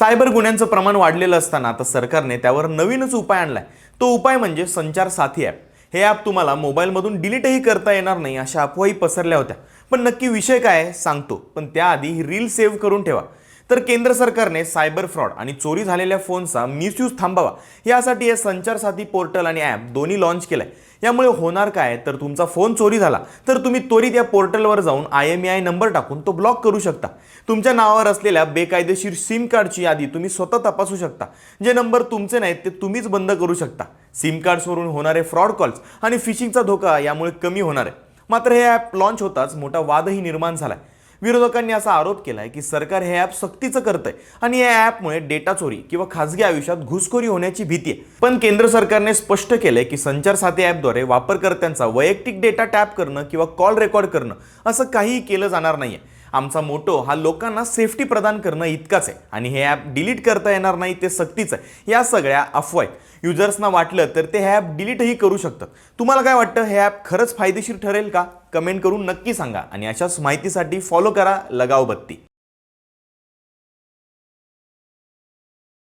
Cyber गुन्ह्यांचं प्रमाण वाढलेलं असताना आता सरकारने त्यावर नवीनच उपाय आणलाय. तो उपाय म्हणजे संचार साथी ॲप. हे ॲप तुम्हाला मोबाईलमधून डिलीटही करता येणार नाही अशा अफवाही पसरल्या होत्या. पण नक्की विषय काय सांगतो. पण त्याआधी ही रील सेव्ह करून ठेवा. तर केंद्र सरकारने सायबर फ्रॉड आणि चोरी झालेल्या फोनचा मिसयूज थांबावा. यासाठी हे संचार साथी पोर्टल आणि ॲप दोन्ही लॉन्च आहे यामुळे होणार काय? तर तुमचा फोन चोरी झाला. तर तुम्ही त्वरित या पोर्टलवर जाऊन आय एम आय नंबर टाकून तो ब्लॉक करू शकता. तुमच्या नावावर असलेल्या बेकायदेशीर सिम कार्डची यादी तुम्ही स्वतः तपासू शकता. जे नंबर तुमचे नाहीत ते तुम्हीच बंद करू शकता. सिम कार्ड्सवरून होणारे फ्रॉड कॉल्स आणि फिशिंगचा धोका यामुळे कमी होणार आहे. मात्र हे ॲप लॉन्च होताच मोठा वादही निर्माण झाला आहे विरोधकांनी असा आरोप केला आहे की सरकार हे ॲप सक्तीचं करतंय आणि या ॲपमुळे डेटा चोरी किंवा खासगी आयुष्यात घुसखोरी होण्याची भीती आहे. पण केंद्र सरकारने स्पष्ट केलंय की संचार साथी ॲपद्वारे वापरकर्त्यांचा वैयक्तिक डेटा टॅप करणं किंवा कॉल रेकॉर्ड करणं असं काहीही केलं जाणार नाहीये. आमचा मोटो हा लोकांना सेफ्टी प्रदान करणं इतकाच आहे. आणि हे ॲप डिलीट करता येणार नाही ते सक्तीचं आहे. या सगळ्या अफवा आहेत युजर्सना वाटलं तर ते हे ॲप डिलीटही करू शकतात. तुम्हाला काय वाटतं? हे ॲप खरंच फायदेशीर ठरेल का? कमेंट करून नक्की सांगा. आणि अशाच माहितीसाठी फॉलो करा लगाव बत्ती.